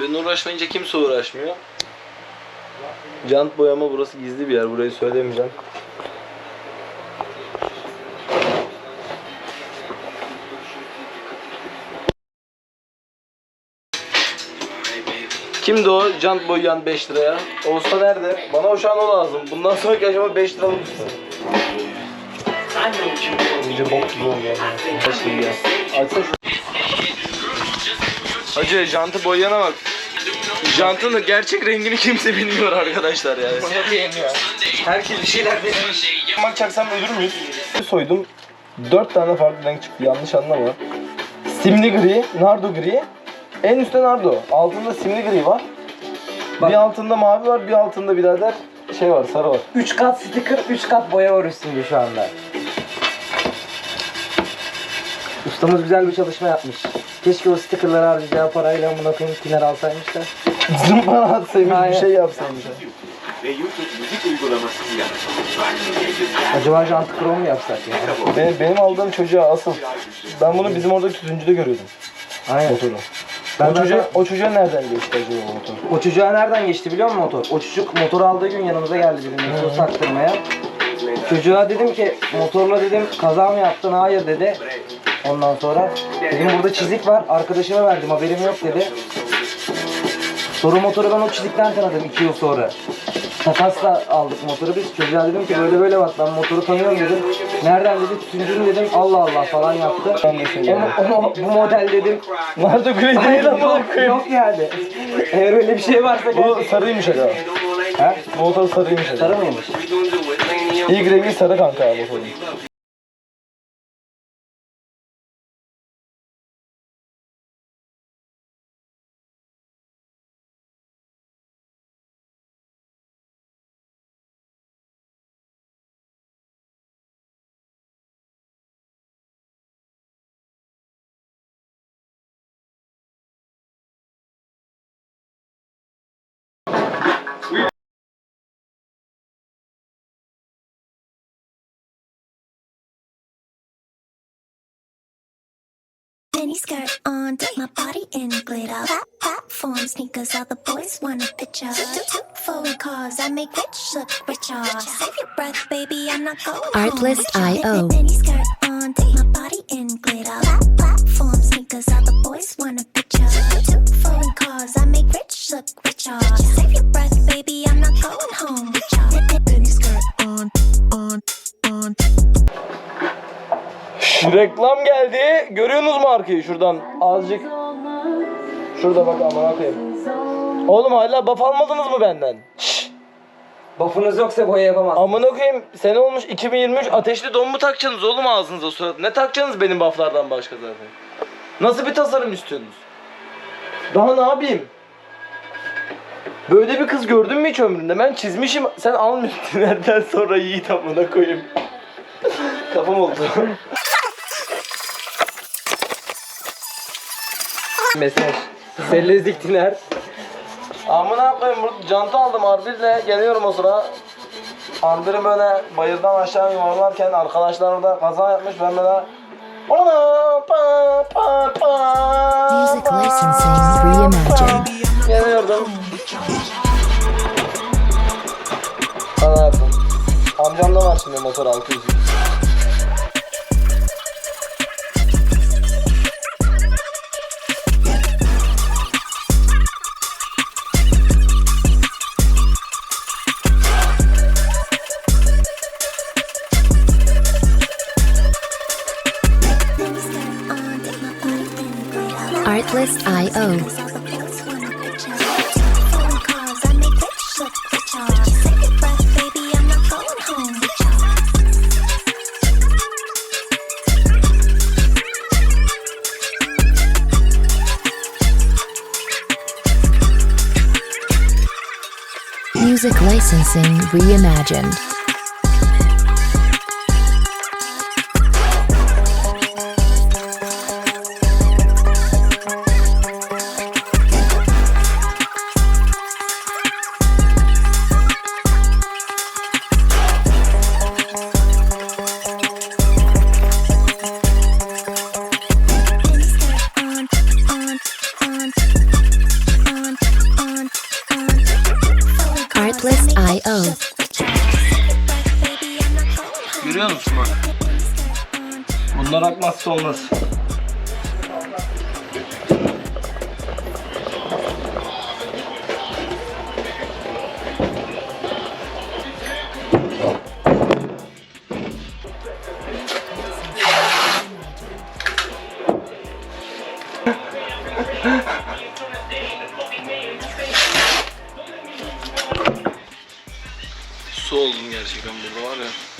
Ben uğraşmayınca kimse uğraşmıyor. Jant boyama burası gizli bir yer. Burayı söylemeyeceğim. Kimdi o jant boyayan 5 liraya? O usta nerede? Bana o şu an o lazım. Bundan sonraki aşama 5 liralık usta. İyice bok gibi oldu. Kaç ya? Açsana şu. Hacı jantı boyayana bak. Jantın gerçek rengini kimse bilmiyor arkadaşlar yani. Herkes bir şeyler deniyor. Bak çaksam ölür müyüz? Soydum. 4 tane farklı renk çıktı yanlış anlama. Simli gri, nardo gri. En üstte nardo. Altında simli gri var. Bak. Bir altında mavi var, bir altında birader şey var, sarı var. 3 kat sticker, 3 kat boya var üstünde şu anda. Ustamız güzel bir çalışma yapmış. Keşke o stickerları harcayacağı parayla amına koyayım tiner alsaymış da. Zımpara atsaymış, bir Hayır. şey yapsaymış. ve YouTube müzik uygulamasıyla Acaba jantı krom mu yapsak ya? Benim, benim aldığım çocuğa asıl. Ben bunu bizim oradaki tütüncüde görüyordum. Aynen. Motoru. Ben o, çocuğa, o çocuğa nereden geçti acaba o motor? O çocuğa nereden geçti biliyor musun motor? O çocuk motoru aldığı gün yanımıza geldi bizim motor saktırmaya. Çocuğa dedim ki motorla dedim kaza mı yaptın? Hayır dedi. Ondan sonra dedim burada çizik var. Arkadaşıma verdim haberim yok dedi. Sonra motoru ben o çizikten tanıdım 2 yıl sonra. Takasla aldık motoru biz. Çocuğa dedim ki böyle böyle bak ben motoru tanıyorum dedim. Nereden dedi tütüncünün dedim Allah Allah falan yaptı. Ama, ama bu model dedim. Nardo gri değil ama yok, yani. Eğer öyle bir şey varsa Bu sarıymış. Ha? Bu motor sarıymış aga. Sarı mıymış? İlk rengi sarı kanka motorun. Mini skirt on, dip my body in glitter. Plat- Platform sneakers, all the boys want a picture. Two two foreign cars, I make rich look richer. Save your breath, baby, I'm not going home. Artlist.io. Mini skirt on, dip my body in glitter. Plat- Platform sneakers, all the boys want reklam geldi. Görüyorsunuz mu arkayı şuradan? Azıcık. Şurada bak amına koyayım. Oğlum hala buff almadınız mı benden? Şş, Buff'unuz yoksa boya yapamaz. amına koyayım. Sene olmuş 2023. Ateşli don mu takacaksınız oğlum ağzınıza surat? Ne takacaksınız benim bufflardan başka zaten? Nasıl bir tasarım istiyorsunuz? Daha ne yapayım? Böyle bir kız gördün mü hiç ömründe? Ben çizmişim. Sen almıyorsun. Nereden sonra yiğit amına koyayım. Kafam oldu. Mesaj. Sellezlik tiner. Amına koyayım burada canta aldım arbirle geliyorum o sıra. Arbiri böyle bayırdan aşağı yuvarlarken arkadaşlar orada kaza yapmış ben böyle Ona pa pa pa Music licensing reimagined. Geliyordum. Kaza yaptım. Amcamda var şimdi motor 600. Glitter. Artlist.io. Music licensing reimagined. Akmazsa olmaz. Su oldum gerçekten burada var ya.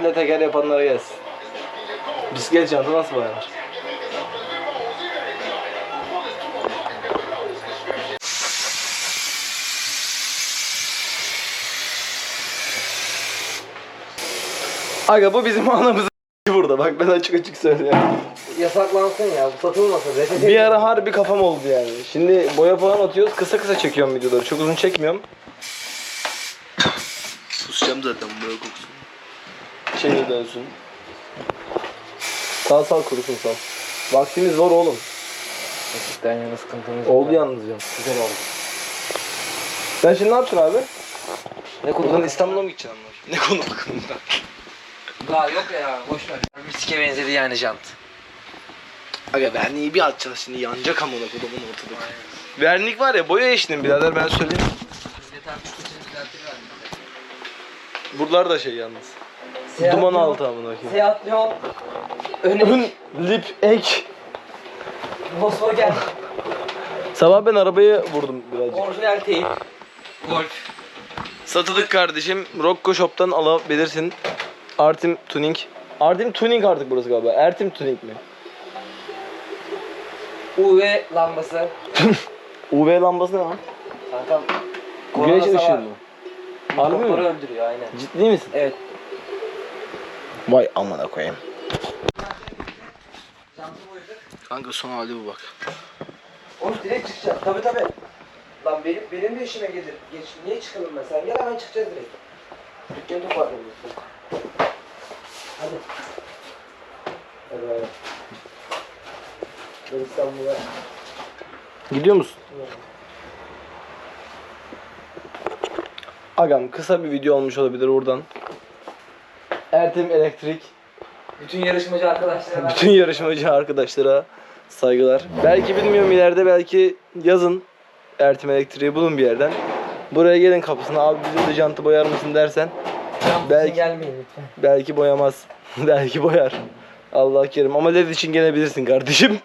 R1 ile teker yapanlara gelsin. Bisiklet çanta nasıl boyanır? Aga bu bizim anamızın burada bak ben açık açık söylüyorum. Yasaklansın ya bu satılmasın. Reçete Bir ara harbi kafam oldu yani. Şimdi boya falan atıyoruz kısa kısa çekiyorum videoları çok uzun çekmiyorum. Susacağım zaten boya kokusu. Şey dönsün. Sal sal kurusun sal. Vaktimiz var oğlum. Gerçekten yana sıkıntımız Oldu yalnız ya. Güzel oldu. Sen şimdi ne yapacaksın abi? Ne Buradan İstanbul'a mı gideceksin? Ne konu bakımında? Daha yok ya boş ver. Miske benzedi yani jant. Aga verniği bir atacağız şimdi yanacak amına kodumun ortalık. Vernik var ya boya eşinin birader ben söyleyeyim. Buralar da şey yalnız. Duman altı amına koyayım. Seyahat Leon. Ön Önü. lip ek. Volkswagen. Sabah ben arabayı vurdum birazcık. Orijinal teyip. Golf. Satılık kardeşim. Rocco Shop'tan alabilirsin. Artim Tuning. Artim Tuning artık burası galiba. Ertim Tuning mi? UV lambası. UV lambası ne lan? Kankam. Güneş ışığı mı? Harbi mi? Mikropları öldürüyor aynen. Ciddi misin? Evet. Vay amına koyayım. Kanka son hali bu bak. Oğlum direkt çıkacağız. Tabi tabi. Lan benim, benim de işime gelir. Geç, niye çıkalım ben? Sen gel hemen çıkacağız direkt. Dükkanı toparlayalım. Hadi. Hadi bay bay. Ben İstanbul'a. Gidiyor musun? Agam kısa bir video olmuş olabilir oradan. Ertem Elektrik Bütün yarışmacı arkadaşlara. bütün yarışmacı arkadaşlara saygılar. Belki bilmiyorum ileride belki yazın Ertem Elektriği bulun bir yerden. Buraya gelin kapısına abi bizim de jantı boyar mısın dersen belki belki- gelmeyin lütfen. belki boyamaz. belki boyar. Allah kerim ama led için gelebilirsin kardeşim.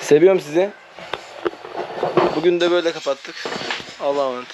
Seviyorum sizi. Bugün de böyle kapattık. alone.